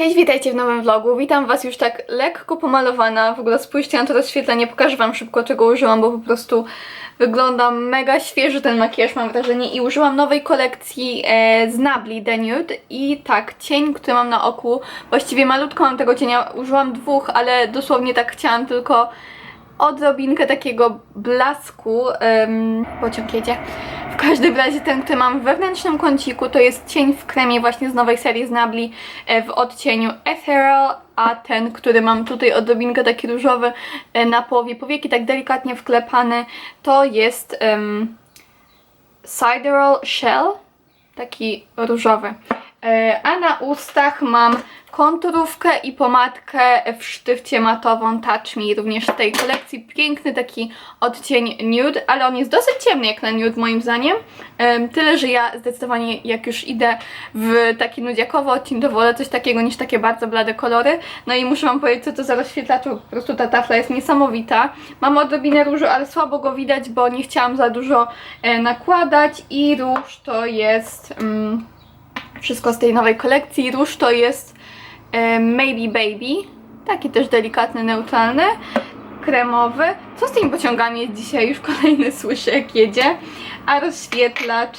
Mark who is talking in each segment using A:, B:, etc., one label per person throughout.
A: Cześć, witajcie w nowym vlogu. Witam Was już tak lekko pomalowana. W ogóle spójrzcie na to rozświetlenie, pokażę Wam szybko czego użyłam, bo po prostu wygląda mega świeży ten makijaż, mam wrażenie. I użyłam nowej kolekcji e, z Nabli The Nude. I tak, cień, który mam na oku, właściwie malutko mam tego cienia, użyłam dwóch, ale dosłownie tak chciałam tylko odrobinkę takiego blasku. Um, pociąg jedzie. W każdym razie ten, który mam w wewnętrznym kąciku, to jest cień w kremie właśnie z nowej serii z Nabli e, w odcieniu Ethereal, a ten, który mam tutaj odrobinkę taki różowy e, na połowie powieki, tak delikatnie wklepany, to jest um, Shell, taki różowy. E, A na ustach mam konturówkę i pomadkę w sztywcie matową Touch Me, również z tej kolekcji. Piękny taki odcień nude, ale on jest dosyć ciemny jak na nude moim zdaniem. Em, Tyle, że ja zdecydowanie jak już idę w taki nudziakowy odcień, to wolę coś takiego niż takie bardzo blade kolory. No i muszę wam powiedzieć, co to za rozświetlacz, po prostu ta tafla jest niesamowita. Mam odrobinę różu, ale słabo go widać, bo nie chciałam za dużo e, nakładać i róż to jest... Mm, wszystko z tej nowej kolekcji. Róż to jest e, Maybe Baby. Taki też delikatny, neutralny. Kremowy. Co z tymi pociągami jest dzisiaj? Już kolejny słyszę jak jedzie. A rozświetlacz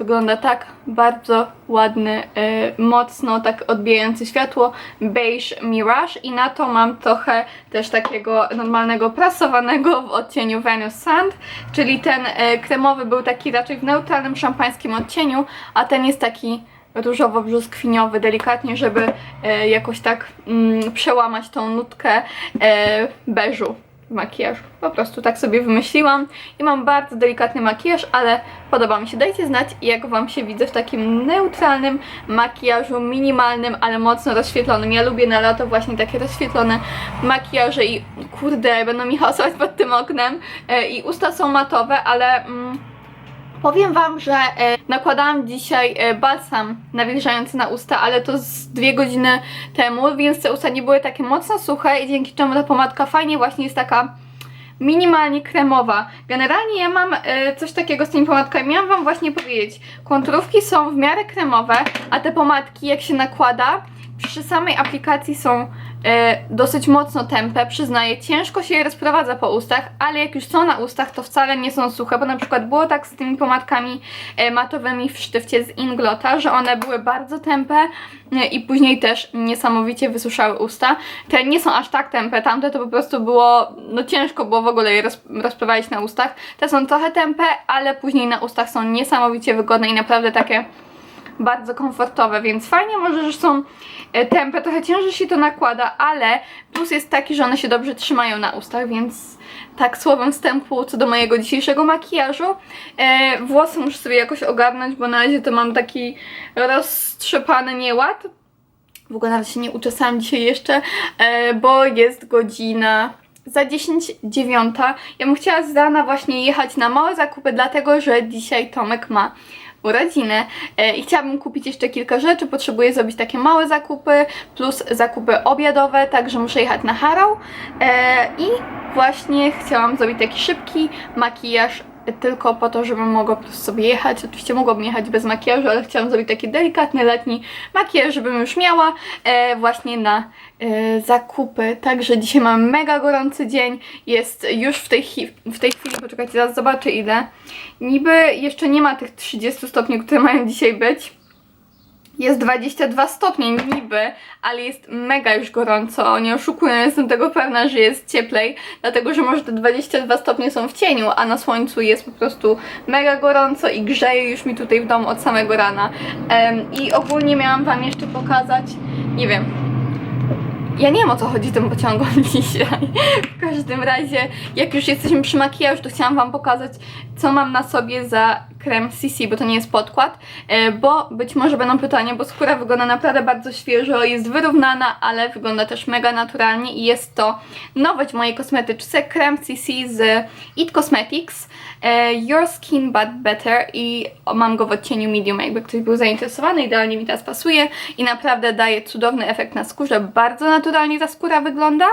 A: wygląda tak bardzo ładny, e, mocno tak odbijający światło. Beige Mirage i na to mam trochę też takiego normalnego prasowanego w odcieniu Venus Sand, czyli ten e, kremowy był taki raczej w neutralnym szampańskim odcieniu, a ten jest taki różowo-brzoskwiniowy, delikatnie, żeby e, jakoś tak mm, przełamać tą nutkę e, beżu w makijażu. Po prostu tak sobie wymyśliłam i mam bardzo delikatny makijaż, ale podoba mi się. Dajcie znać, jak Wam się widzę w takim neutralnym makijażu, minimalnym, ale mocno rozświetlonym. Ja lubię na lato właśnie takie rozświetlone makijaże i kurde, będą mi hasować pod tym oknem e, i usta są matowe, ale... Mm, Powiem Wam, że e, nakładałam dzisiaj e, balsam nawilżający na usta, ale to z dwie godziny temu, więc te usta nie były takie mocno suche i dzięki czemu ta pomadka fajnie właśnie jest taka minimalnie kremowa. Generalnie ja mam e, coś takiego z tymi pomadkami. Miałam Wam właśnie powiedzieć, konturówki są w miarę kremowe, a te pomadki jak się nakłada, przy samej aplikacji są e, dosyć mocno tępe, przyznaję. Ciężko się je rozprowadza po ustach, ale jak już są na ustach, to wcale nie są suche, bo na przykład było tak z tymi pomadkami e, matowymi w sztywcie z Inglota, że one były bardzo tępe e, i później też niesamowicie wysuszały usta. Te nie są aż tak tępe, tamte to po prostu było, no ciężko było w ogóle je roz, rozprowadzić na ustach. Te są trochę tępe, ale później na ustach są niesamowicie wygodne i naprawdę takie bardzo komfortowe, więc fajnie może, że są tępe, trochę ciężej się to nakłada, ale plus jest taki, że one się dobrze trzymają na ustach, więc tak słowem wstępu co do mojego dzisiejszego makijażu. E, włosy muszę sobie jakoś ogarnąć, bo na razie to mam taki roztrzepany nieład. W ogóle nawet się nie uczesałam dzisiaj jeszcze, e, bo jest godzina za 10 dziewiąta. Ja bym chciała z rana właśnie jechać na małe zakupy, dlatego że dzisiaj Tomek ma urodziny e, i chciałabym kupić jeszcze kilka rzeczy. Potrzebuję zrobić takie małe zakupy plus zakupy obiadowe, także muszę jechać na Harrow e, i właśnie chciałam zrobić taki szybki makijaż tylko po to, żebym mogła po prostu sobie jechać. Oczywiście mogłabym jechać bez makijażu, ale chciałam zrobić taki delikatny letni makijaż, żebym już miała e, właśnie na e, zakupy. Także dzisiaj mam mega gorący dzień. Jest już w tej, w tej chwili, poczekajcie, zaraz zobaczę ile. Niby jeszcze nie ma tych 30 stopni, które mają dzisiaj być. Jest 22 stopnie niby, ale jest mega już gorąco. Nie oszukuję, jestem tego pewna, że jest cieplej, dlatego że może te 22 stopnie są w cieniu, a na słońcu jest po prostu mega gorąco i grzeje już mi tutaj w domu od samego rana. Em, I ogólnie miałam Wam jeszcze pokazać, nie wiem, ja nie wiem o co chodzi tym pociągom dzisiaj. W każdym razie, jak już jesteśmy przy makijażu, to chciałam Wam pokazać, co mam na sobie za krem CC, bo to nie jest podkład, e, bo być może będą pytania, bo skóra wygląda naprawdę bardzo świeżo, jest wyrównana, ale wygląda też mega naturalnie i jest to nowość w mojej kosmetyczce, krem CC z It Cosmetics, e, Your Skin But Better i mam go w odcieniu medium, jakby ktoś był zainteresowany, idealnie mi teraz pasuje i naprawdę daje cudowny efekt na skórze, bardzo naturalnie ta skóra wygląda,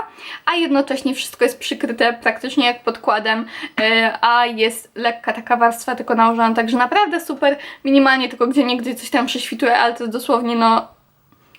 A: a jednocześnie wszystko jest przykryte praktycznie jak podkładem, e, a jest lekka taka warstwa tylko nałożona, także naprawdę super, minimalnie tylko gdzie niegdzie coś tam prześwituje, ale to dosłownie no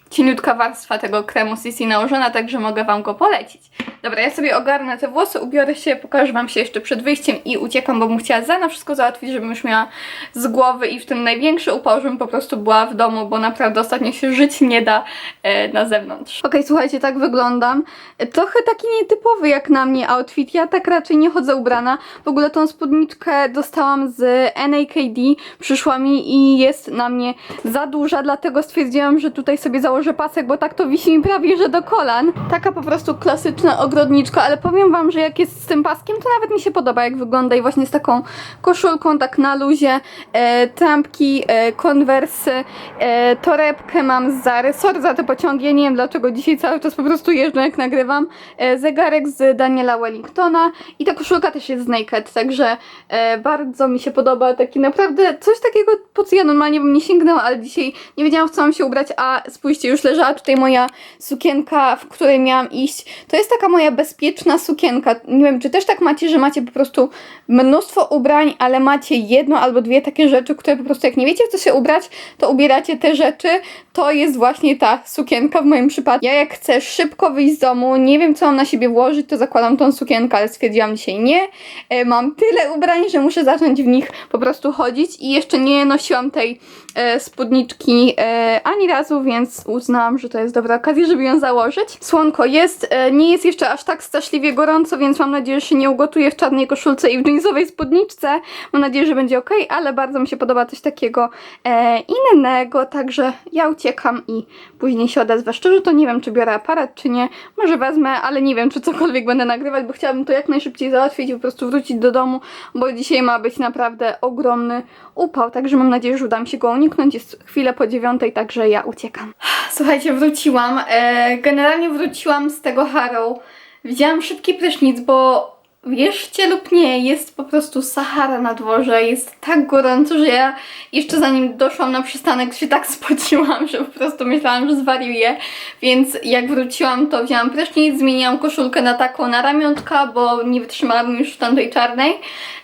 A: cieniutka warstwa tego kremu CC nałożona, także mogę Wam go polecić. Dobra, ja sobie ogarnę te włosy, ubiorę się, pokażę Wam się jeszcze przed wyjściem i uciekam, bo bym chciała za na wszystko załatwić, żebym już miała z głowy i w ten największy upał, żebym po prostu była w domu, bo naprawdę ostatnio się żyć nie da e, na zewnątrz. Okej, słuchajcie, tak wyglądam. E, Trochę taki nietypowy jak na mnie outfit, ja tak raczej nie chodzę ubrana. W ogóle tą spódniczkę dostałam z NAKD, przyszła mi i jest na mnie za duża, dlatego stwierdziłam, że tutaj sobie założę pasek, bo tak to wisi mi prawie, że do kolan. Taka po prostu klasyczna ogrodniczka, ale powiem wam, że jak jest z tym paskiem, to nawet mi się podoba, jak wygląda i właśnie z taką koszulką, tak na luzie, e, trampki, e, konwersy, e, torebkę mam z Zary, sorry za te pociągi, ja nie wiem dlaczego dzisiaj cały czas po prostu jeżdżę jak nagrywam, e, zegarek z Daniela Wellingtona i ta koszulka też jest z Naked, także e, bardzo mi się podoba, taki naprawdę coś takiego, po co ja normalnie bym nie sięgnęła, ale dzisiaj nie wiedziałam w co mam się ubrać, a spójrzcie, już leżała tutaj moja sukienka, w której miałam iść. To jest taka moja bezpieczna sukienka. Nie wiem, czy też tak macie, że macie po prostu mnóstwo ubrań, ale macie jedno albo dwie takie rzeczy, które po prostu jak nie wiecie w co się ubrać, to ubieracie te rzeczy. To jest właśnie ta sukienka w moim przypadku. Ja jak chcę szybko wyjść z domu, nie wiem co mam na siebie włożyć, to zakładam tą sukienkę, ale stwierdziłam dzisiaj nie. E, Mam tyle ubrań, że muszę zacząć w nich po prostu chodzić i jeszcze nie nosiłam tej e, spódniczki e, ani razu, więc uznałam, że to jest dobra okazja, żeby ją założyć. Słonko jest, e, nie jest jeszcze aż tak straszliwie gorąco, więc mam nadzieję, że się nie ugotuję w czarnej koszulce i w jeansowej spódniczce. Mam nadzieję, że będzie ok, ale bardzo mi się podoba coś takiego e, innego, także ja uciekam i później się odezwę. Szczerze to nie wiem, czy biorę aparat, czy nie. Może wezmę, ale nie wiem, czy cokolwiek będę nagrywać, bo chciałabym to jak najszybciej załatwić i po prostu wrócić do domu, bo dzisiaj ma być naprawdę ogromny upał, także mam nadzieję, że uda mi się go uniknąć. Jest chwilę po dziewiątej, także ja uciekam. Słuchajcie, wróciłam. E, generalnie wróciłam z tego Harrow. Wzięłam szybki prysznic, bo wierzcie lub nie, jest po prostu Sahara na dworze. Jest tak gorąco, że ja jeszcze zanim doszłam na przystanek się tak spociłam, że po prostu myślałam, że zwariuję. Więc jak wróciłam, to wzięłam prysznic, zmieniłam koszulkę na taką na ramiontka, bo nie wytrzymałabym już w tamtej czarnej.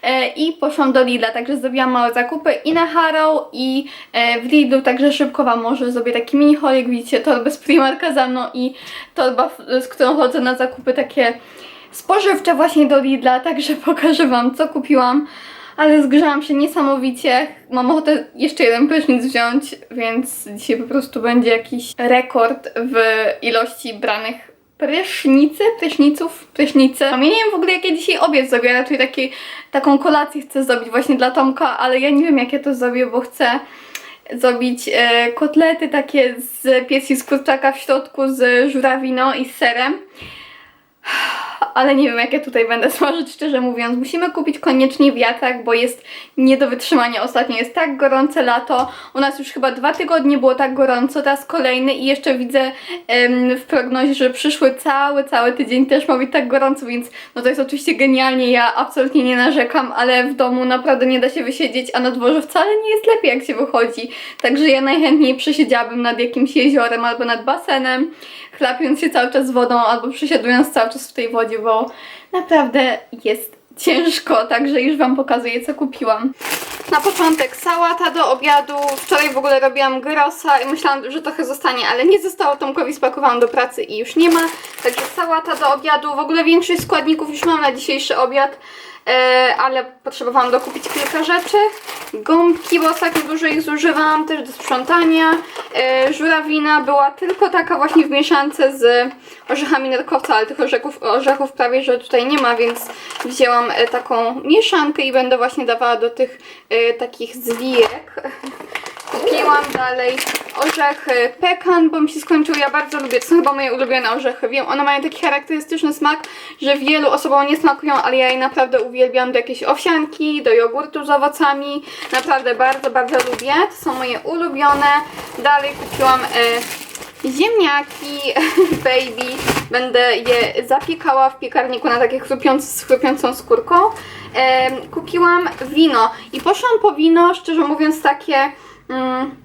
A: E, I poszłam do Lidla, także zrobiłam małe zakupy i na Harrow i e, w Lidlu, także szybko Wam może zrobię taki mini holik, widzicie torbę z Primarka za mną i torba, z którą chodzę na zakupy takie spożywcze właśnie do Lidla, także pokażę Wam co kupiłam. Ale zgrzałam się niesamowicie. Mam ochotę jeszcze jeden prysznic wziąć, więc dzisiaj po prostu będzie jakiś rekord w ilości branych prysznicy, pryszniców, prysznicy. Ja nie wiem w ogóle jakie dzisiaj obiad zrobię, ja raczej taki, taką kolację chcę zrobić właśnie dla Tomka, ale ja nie wiem jak ja to zrobię, bo chcę zrobić e, kotlety takie z piersi z kurczaka w środku z żurawiną i z serem. Ale nie wiem, jak ja tutaj będę smażyć, szczerze mówiąc. Musimy kupić koniecznie wiatrak, bo jest nie do wytrzymania. Ostatnio jest tak gorące lato. U nas już chyba dwa tygodnie było tak gorąco, teraz kolejny i jeszcze widzę w prognozie, że przyszły cały, cały tydzień też ma być tak gorąco, więc no to jest oczywiście genialnie. Ja absolutnie nie narzekam, ale w domu naprawdę nie da się wysiedzieć, a na dworze wcale nie jest lepiej, jak się wychodzi. Także ja najchętniej przesiedziałabym nad jakimś jeziorem albo nad basenem, chlapiąc się cały czas wodą albo przesiadując cały czas w tej wodzie, bo naprawdę jest ciężko, także już Wam pokazuję, co kupiłam. Na początek sałata do obiadu. Wczoraj w ogóle robiłam gyrosa i myślałam, że trochę zostanie, ale nie zostało. Tomkowi spakowałam do pracy i już nie ma. Także sałata do obiadu. W ogóle większość składników już mam na dzisiejszy obiad. E, ale potrzebowałam dokupić kilka rzeczy. Gąbki, bo ostatnio dużo ich zużywałam, też do sprzątania. E, żurawina była tylko taka właśnie w mieszance z orzechami nerkowca, ale tych orzechów, orzechów prawie, że tutaj nie ma, więc wzięłam e, taką mieszankę i będę właśnie dawała do tych takich zwijek. Kupiłam dalej orzechy pekan, bo mi się skończył. Ja bardzo lubię, to są chyba moje ulubione orzechy. Wiem, one mają taki charakterystyczny smak, że wielu osobom nie smakują, ale ja je naprawdę uwielbiam do jakiejś owsianki, do jogurtu z owocami. Naprawdę bardzo, bardzo lubię. To są moje ulubione. Dalej kupiłam e, ziemniaki baby. Będę je zapiekała w piekarniku na takie chrupiąc, z chrupiącą skórką. Kupiłam wino i poszłam po wino, szczerze mówiąc takie... Mm,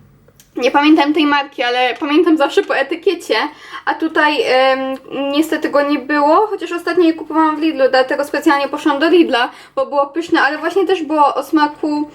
A: nie pamiętam tej marki, ale pamiętam zawsze po etykiecie, a tutaj em, niestety go nie było, chociaż ostatnio je kupowałam w Lidlu, dlatego specjalnie poszłam do Lidla, bo było pyszne, ale właśnie też było o smaku,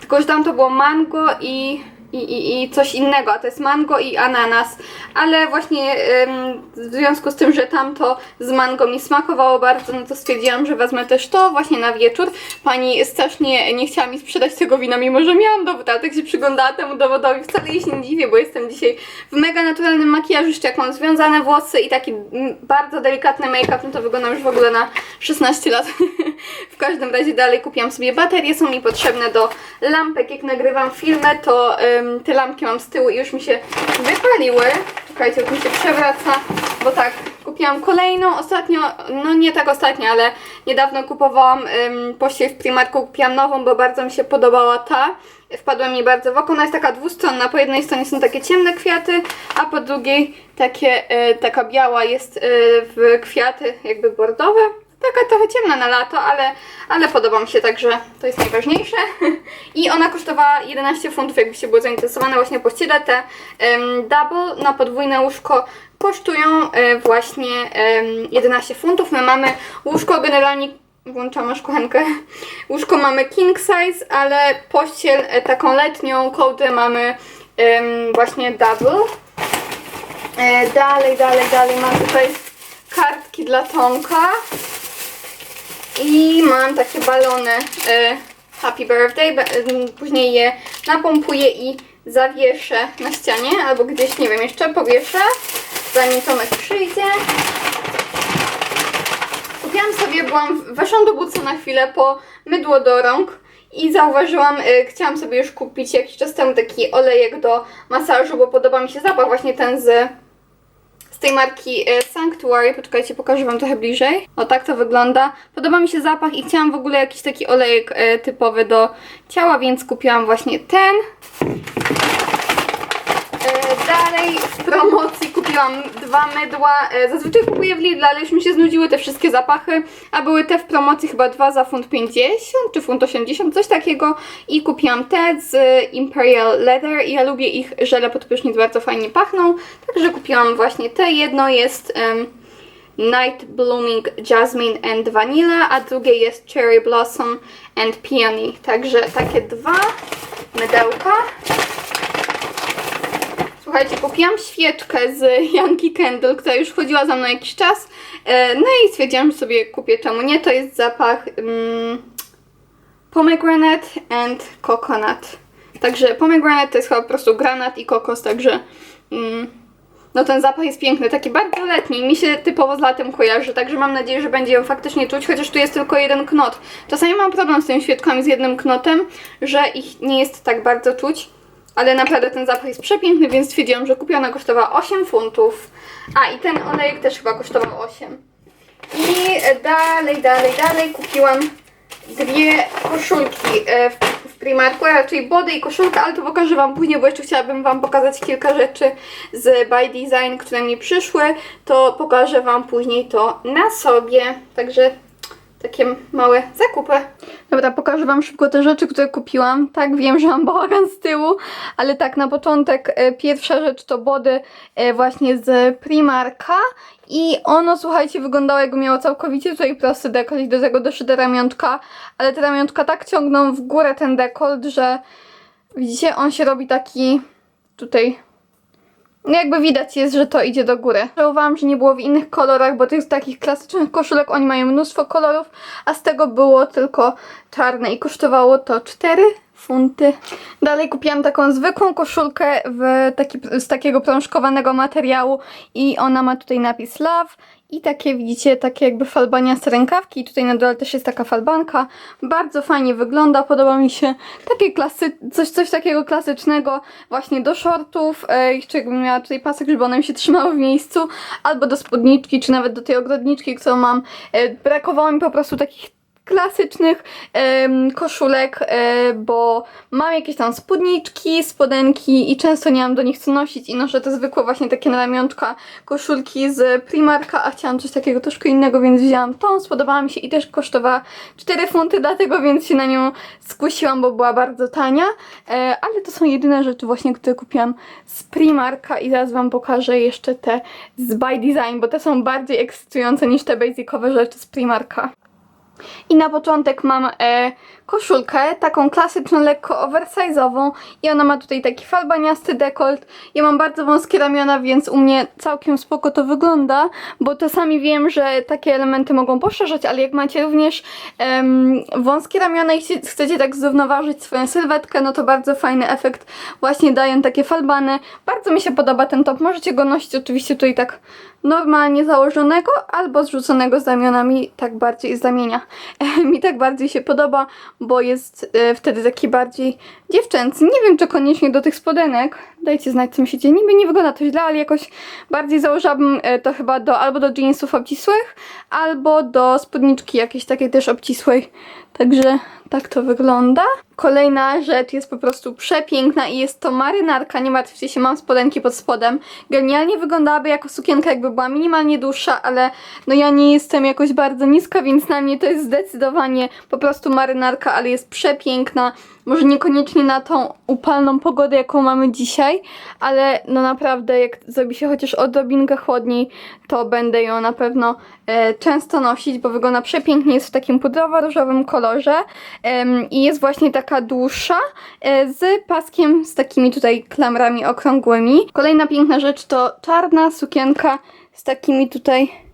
A: tylko że tam to było mango i i, i, i coś innego, a to jest mango i ananas, ale właśnie em, w związku z tym, że tamto z mango mi smakowało bardzo, no to stwierdziłam, że wezmę też to właśnie na wieczór. Pani strasznie nie chciała mi sprzedać tego wina, mimo że miałam dowód, ale tak się przyglądała temu dowodowi, wcale jej się nie dziwię, bo jestem dzisiaj w mega naturalnym makijażu, jeszcze jak mam związane włosy i taki bardzo delikatny make-up, no to wyglądam już w ogóle na 16 lat. w każdym razie dalej kupiłam sobie baterie, są mi potrzebne do lampek, jak nagrywam filmy, to em, te lampki mam z tyłu i już mi się wypaliły. Czekajcie, już mi się przewraca, bo tak, kupiłam kolejną, ostatnio, no nie tak ostatnio, ale niedawno kupowałam um, pościel w Primarku, kupiłam nową, bo bardzo mi się podobała ta. Wpadła mi bardzo w oko, ona jest taka dwustronna, po jednej stronie są takie ciemne kwiaty, a po drugiej takie, e, taka biała jest e, w kwiaty jakby bordowe. Taka trochę ciemna na lato, ale, ale podoba mi się, także to jest najważniejsze. I ona kosztowała 11 funtów, jakbyście były zainteresowane. Właśnie pościele te em, double na podwójne łóżko kosztują właśnie em, 11 funtów. My mamy łóżko generalnie włączamy szklankę. Łóżko mamy king size, ale pościel e, taką letnią, kołdę mamy właśnie double. E, dalej, dalej, dalej mam tutaj kartki dla Tomka. I mam takie balony e, Happy Birthday. M, Później je napompuję i zawieszę na ścianie, albo gdzieś, nie wiem, jeszcze powieszę, zanim Tomek przyjdzie. Kupiłam sobie, byłam, weszłam do Buca na chwilę po mydło do rąk i zauważyłam, y, chciałam sobie już kupić jakiś czas temu taki olejek do masażu, bo podoba mi się zapach właśnie ten z tej marki e, Sanctuary. Poczekajcie, pokażę Wam trochę bliżej. O, tak to wygląda. Podoba mi się zapach i chciałam w ogóle jakiś taki olejek e, typowy do ciała, więc kupiłam właśnie ten. E, w promocji kupiłam dwa mydła. E, Zazwyczaj kupuję w Lidl, ale już mi się znudziły te wszystkie zapachy. A były te w promocji chyba dwa za funt 50 czy funt 80, coś takiego. I kupiłam te z Imperial Leather. I ja lubię ich żele pod prysznic, bardzo fajnie pachną. Także kupiłam właśnie te. Jedno jest em, Night Blooming Jasmine and Vanilla, a drugie jest Cherry Blossom and Peony. Także takie dwa mydełka. Słuchajcie, kupiłam świeczkę z Yankee Candle, która już chodziła za mną jakiś czas. E, No i stwierdziłam, że sobie kupię, czemu nie. To jest zapach mm, pomegranate and coconut. Także pomegranate to jest chyba po prostu granat i kokos, także mm, no ten zapach jest piękny, taki bardzo letni. Mi się typowo z latem kojarzy, także mam nadzieję, że będzie ją faktycznie czuć, chociaż tu jest tylko jeden knot. Czasami mam problem z tymi świeczkami z jednym knotem, że ich nie jest tak bardzo czuć. Ale naprawdę ten zapach jest przepiękny, więc stwierdziłam, że kupiona kosztowała 8 funtów. A i ten olejek też chyba kosztował 8. I dalej, dalej, dalej kupiłam dwie koszulki e, w, Primarku, raczej body i koszulka, ale to pokażę Wam później, bo jeszcze chciałabym Wam pokazać kilka rzeczy z By Design, które mi przyszły. To pokażę Wam później to na sobie. Także takie małe zakupy. Dobra, pokażę Wam szybko te rzeczy, które kupiłam. Tak, wiem, że mam bałagan z tyłu, ale tak, na początek e, pierwsza rzecz to body e, właśnie z Primarka i ono, słuchajcie, wyglądało jakby miało całkowicie tutaj prosty dekolt i do tego doszyte ramionczka, ale te ramionczka tak ciągną w górę ten dekolt, że widzicie, on się robi taki tutaj no jakby widać jest, że to idzie do góry. Żałowałam, że nie było w innych kolorach, bo tych takich klasycznych koszulek oni mają mnóstwo kolorów, a z tego było tylko czarne i kosztowało to 4 funty. Dalej kupiłam taką zwykłą koszulkę w taki, z takiego prążkowanego materiału i ona ma tutaj napis Love i takie widzicie, takie jakby falbaniaste rękawki tutaj na dole też jest taka falbanka. Bardzo fajnie wygląda, podoba mi się takie klasy, coś, coś takiego klasycznego właśnie do shortów, e, jeszcze jakbym miała tutaj pasek, żeby one mi się trzymały w miejscu, albo do spódniczki, czy nawet do tej ogrodniczki, którą mam. E, brakowało mi po prostu takich klasycznych koszulek, e, bo mam jakieś tam spódniczki, spodenki i często nie mam do nich co nosić i noszę te zwykłe właśnie takie na ramionczka koszulki z Primarka, a chciałam coś takiego troszkę innego, więc wzięłam tą, spodobała mi się i też kosztowała 4 funty, dlatego więc się na nią skusiłam, bo była bardzo tania, e, ale to są jedyne rzeczy właśnie, które kupiłam z Primarka i zaraz wam pokażę jeszcze te z By Design, bo te są bardziej ekscytujące niż te basicowe rzeczy z Primarka. I na początek mam e, koszulkę, taką klasyczną, lekko oversize'ową i ona ma tutaj taki falbaniasty dekolt. Ja mam bardzo wąskie ramiona, więc u mnie całkiem spoko to wygląda, bo czasami wiem, że takie elementy mogą poszerzać, ale jak macie również em, wąskie ramiona i chcecie tak zrównoważyć swoją sylwetkę, no to bardzo fajny efekt właśnie dają takie falbany. Bardzo mi się podoba ten top. Możecie go nosić oczywiście tutaj tak normalnie założonego albo zrzuconego z ramionami, tak bardziej z mi tak bardziej się podoba, bo jest e, wtedy taki bardziej dziewczęcy. Nie wiem, czy koniecznie do tych spodenek. Dajcie znać, co myślicie. Niby nie wygląda to źle, ale jakoś bardziej założyłabym e, to chyba do albo do jeansów obcisłych, albo do spódniczki jakiejś takiej też obcisłej. Także tak to wygląda. Kolejna rzecz jest po prostu przepiękna i jest to marynarka. Nie martwcie się, mam spodenki pod spodem. Genialnie wyglądałaby jako sukienka, jakby była minimalnie dłuższa, ale no ja nie jestem jakoś bardzo niska, więc na mnie to jest zdecydowanie po prostu marynarka, ale jest przepiękna. Może niekoniecznie na tą upalną pogodę, jaką mamy dzisiaj, ale no naprawdę jak zrobi się chociaż odrobinkę chłodniej, to będę ją na pewno e, często nosić, bo wygląda przepięknie. Jest w takim pudrowo-różowym kolorze em, i jest właśnie taka dłuższa e, z paskiem z takimi tutaj klamrami okrągłymi. Kolejna piękna rzecz to czarna sukienka z takimi tutaj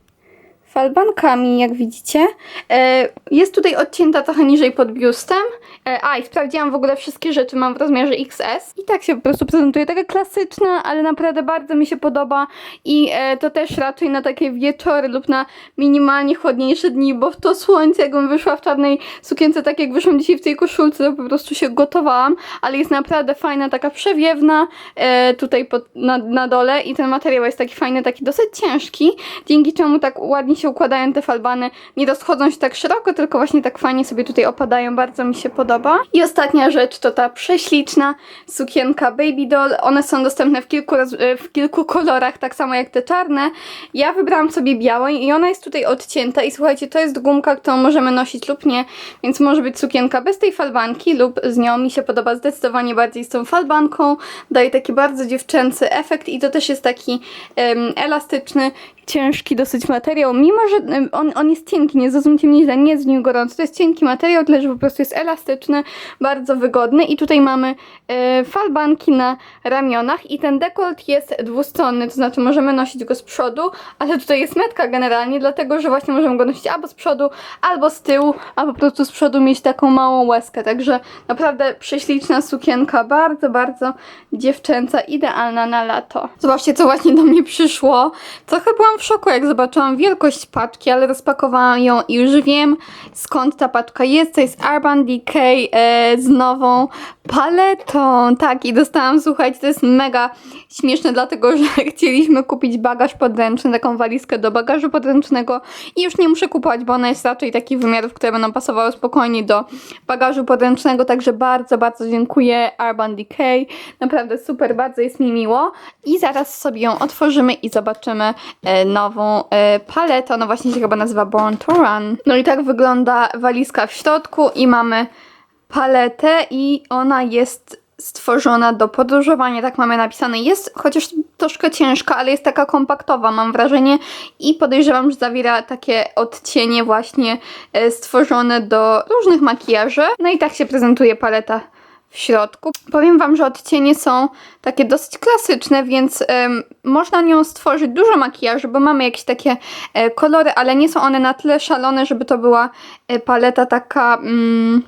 A: falbankami, jak widzicie. E, jest tutaj odcięta trochę niżej pod biustem. E, a, i sprawdziłam w ogóle wszystkie rzeczy, mam w rozmiarze XS. I tak się po prostu prezentuje, taka klasyczna, ale naprawdę bardzo mi się podoba. I e, to też raczej na takie wieczory lub na minimalnie chłodniejsze dni, bo w to słońce, jakbym wyszła w czarnej sukience, tak jak wyszłam dzisiaj w tej koszulce, to po prostu się gotowałam. Ale jest naprawdę fajna, taka przewiewna tutaj pod, na, na dole i ten materiał jest taki fajny, taki dosyć ciężki, dzięki czemu tak ładnie się układają te falbany. Nie rozchodzą się tak szeroko, tylko właśnie tak fajnie sobie tutaj opadają. Bardzo mi się podoba. I ostatnia rzecz to ta prześliczna sukienka Baby Doll. One są dostępne w kilku, w kilku kolorach, tak samo jak te czarne. Ja wybrałam sobie białą i ona jest tutaj odcięta i słuchajcie, to jest gumka, którą możemy nosić lub nie, więc może być sukienka bez tej falbanki lub z nią. Mi się podoba zdecydowanie bardziej z tą falbanką. Daje taki bardzo dziewczęcy efekt i to też jest taki em, elastyczny, ciężki dosyć materiał, mimo że on, on jest cienki, nie zrozumcie mnie źle, nie jest w nim gorąco, to jest cienki materiał, tyle że po prostu jest elastyczny, bardzo wygodny i tutaj mamy e, falbanki na ramionach i ten dekolt jest dwustronny, to znaczy możemy nosić go z przodu, ale tutaj jest metka generalnie, dlatego że właśnie możemy go nosić albo z przodu, albo z tyłu, a po prostu z przodu mieć taką małą łezkę, także naprawdę prześliczna sukienka, bardzo, bardzo dziewczęca, idealna na lato. Zobaczcie, co właśnie do mnie przyszło. Trochę byłam w szoku, jak zobaczyłam wielkość paczki, ale rozpakowałam ją i już wiem, skąd ta paczka jest. To jest Urban Decay e, z nową paletą. Tak, i dostałam, słuchajcie, to jest mega śmieszne, dlatego że chcieliśmy kupić bagaż podręczny, taką walizkę do bagażu podręcznego i już nie muszę kupować, bo ona jest raczej takich wymiarów, które będą pasowały spokojnie do bagażu podręcznego, także bardzo, bardzo dziękuję Urban Decay. Naprawdę super, bardzo jest mi miło. I zaraz sobie ją otworzymy i zobaczymy e, nową e, paletę. Ona właśnie się chyba nazywa Born to Run. No i tak wygląda walizka w środku i mamy paletę i ona jest stworzona do podróżowania, tak mamy napisane. Jest chociaż troszkę ciężka, ale jest taka kompaktowa, mam wrażenie i podejrzewam, że zawiera takie odcienie właśnie e, stworzone do różnych makijaży. No i tak się prezentuje paleta w środku. Powiem Wam, że odcienie są takie dosyć klasyczne, więc można nią stworzyć dużo makijażu, bo mamy jakieś takie e, kolory, ale nie są one na tyle szalone, żeby to była e, paleta taka... Mm,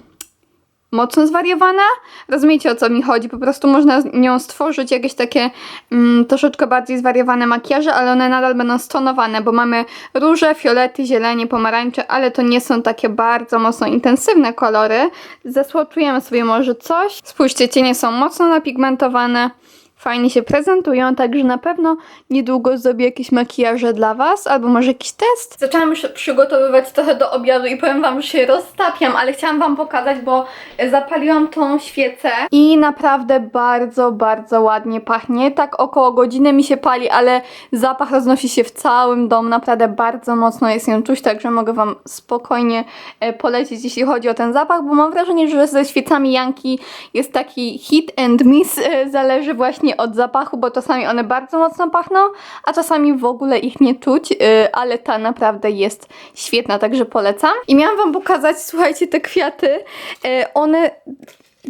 A: mocno zwariowana. Rozumiecie o co mi chodzi? Po prostu można z nią stworzyć jakieś takie mm, troszeczkę bardziej zwariowane makijaże, ale one nadal będą stonowane, bo mamy róże, fiolety, zielenie, pomarańcze, ale to nie są takie bardzo mocno intensywne kolory. Zasłoczujemy sobie może coś. Spójrzcie, cienie są mocno napigmentowane. Fajnie się prezentują, także na pewno niedługo zrobię jakieś makijaże dla Was, albo może jakiś test. Zaczęłam już przygotowywać trochę do obiadu i powiem Wam, że się roztapiam, ale chciałam Wam pokazać, bo zapaliłam tą świecę i naprawdę bardzo, bardzo ładnie pachnie. Tak około godziny mi się pali, ale zapach roznosi się w całym domu, naprawdę bardzo mocno jest ją czuć, także mogę Wam spokojnie e, polecić, jeśli chodzi o ten zapach, bo mam wrażenie, że ze świecami Janki jest taki hit and miss, e, zależy właśnie od zapachu, bo czasami one bardzo mocno pachną, a czasami w ogóle ich nie czuć, yy, ale ta naprawdę jest świetna, także polecam. I miałam wam pokazać, słuchajcie, te kwiaty, yy, one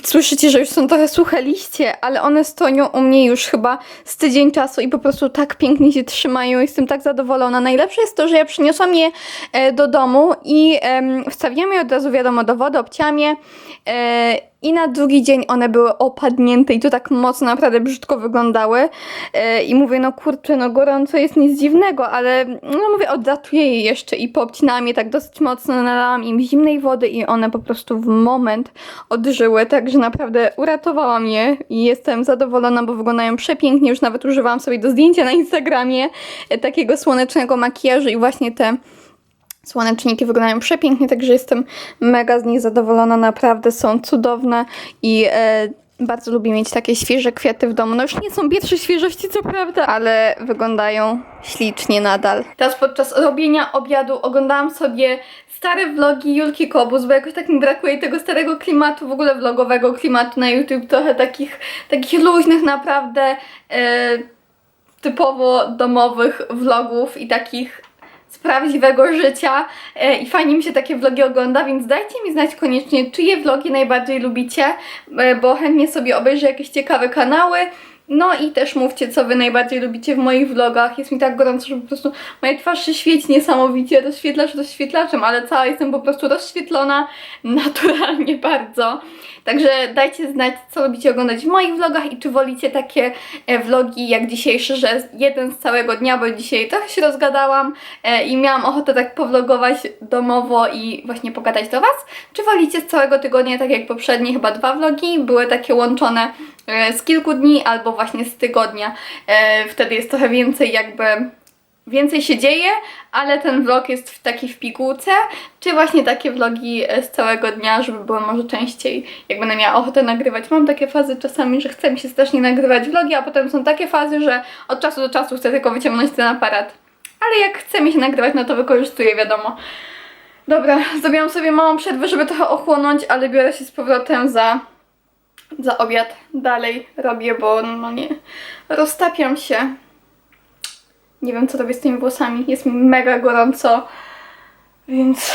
A: Słyszycie, że już są trochę suche liście, ale one stoją u mnie już chyba z tydzień czasu i po prostu tak pięknie się trzymają. Jestem tak zadowolona. Najlepsze jest to, że ja przyniosłam je e, do domu i wstawiłam je od razu, wiadomo, do wody, obcięłam je e, i na drugi dzień one były opadnięte i to tak mocno, naprawdę brzydko wyglądały. E, I mówię, no kurczę, no gorąco jest nic dziwnego, ale no mówię, odratuję je jeszcze i poobcinałam je tak dosyć mocno, nalałam im zimnej wody i one po prostu w moment odżyły, także naprawdę uratowałam je i jestem zadowolona, bo wyglądają przepięknie, już nawet używałam sobie do zdjęcia na Instagramie e, takiego słonecznego makijażu i właśnie te Słoneczniki wyglądają przepięknie, także jestem mega z nich zadowolona, naprawdę są cudowne i e, bardzo lubię mieć takie świeże kwiaty w domu. No już nie są pierwsze świeżości, co prawda, ale wyglądają ślicznie nadal. Teraz podczas robienia obiadu oglądałam sobie stare vlogi Julki Kobus, bo jakoś tak mi brakuje tego starego klimatu, w ogóle vlogowego klimatu na YouTube, trochę takich, takich luźnych naprawdę e, typowo domowych vlogów i takich z prawdziwego życia e, i fajnie mi się takie vlogi ogląda, więc dajcie mi znać koniecznie, czyje vlogi najbardziej lubicie, e, bo chętnie sobie obejrzę jakieś ciekawe kanały. No i też mówcie, co wy najbardziej lubicie w moich vlogach. Jest mi tak gorąco, że po prostu moja twarz się świeci niesamowicie, rozświetlacz rozświetlaczem, ale cała jestem po prostu rozświetlona naturalnie bardzo. Także dajcie znać, co lubicie oglądać w moich vlogach i czy wolicie takie e, vlogi jak dzisiejszy, że jeden z całego dnia, bo dzisiaj trochę się rozgadałam e, i miałam ochotę tak powlogować domowo i właśnie pogadać do Was. Czy wolicie z całego tygodnia, tak jak poprzednie chyba dwa vlogi, były takie łączone z kilku dni albo właśnie z tygodnia. E, wtedy jest trochę więcej jakby więcej się dzieje, ale ten vlog jest w taki w pigułce, czy właśnie takie vlogi e, z całego dnia, żeby było może częściej, jak będę miała ochotę nagrywać. Mam takie fazy czasami, że chce mi się strasznie nagrywać vlogi, a potem są takie fazy, że od czasu do czasu chcę tylko wyciągnąć ten aparat. Ale jak chce mi się nagrywać, no to wykorzystuję, wiadomo. Dobra, zrobiłam sobie małą przerwę, żeby trochę ochłonąć, ale biorę się z powrotem za, za obiad. Dalej robię, bo no nie, roztapiam się. Nie wiem, co robię z tymi włosami. Jest mi mega gorąco, więc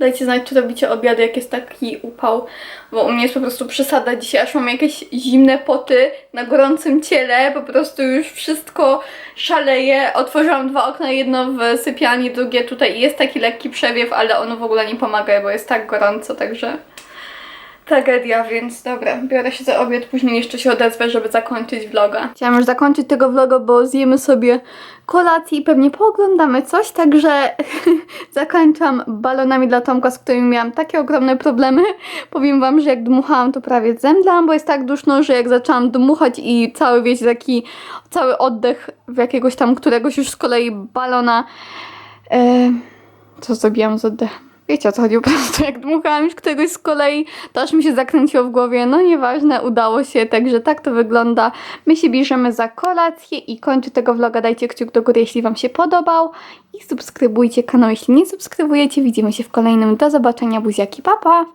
A: dajcie znać, czy robicie obiady, jak jest taki upał, bo u mnie jest po prostu przesada dzisiaj, aż mam jakieś zimne poty na gorącym ciele, po prostu już wszystko szaleje. Otworzyłam dwa okna, jedno w sypialni, drugie tutaj i jest taki lekki przewiew, ale ono w ogóle nie pomaga, bo jest tak gorąco, także tragedia, więc dobra, biorę się za obiad, później jeszcze się odezwę, żeby zakończyć vloga. Chciałam już zakończyć tego vloga, bo zjemy sobie kolację i pewnie pooglądamy coś, także zakończam balonami dla Tomka, z którymi miałam takie ogromne problemy. Powiem wam, że jak dmuchałam, to prawie zemdlałam, bo jest tak duszno, że jak zaczęłam dmuchać i cały, wiecie, taki cały oddech w jakiegoś tam któregoś już z kolei balona e, co zrobiłam z oddechem? Wiecie o co chodzi, po prostu jak dmuchałam już któregoś z kolei, to aż mi się zakręciło w głowie, no nieważne, udało się, także tak to wygląda. My się bierzemy za kolację i kończę tego vloga, dajcie kciuk do góry, jeśli wam się podobał i subskrybujcie kanał, jeśli nie subskrybujecie, widzimy się w kolejnym, do zobaczenia, buziaki, papa! Pa.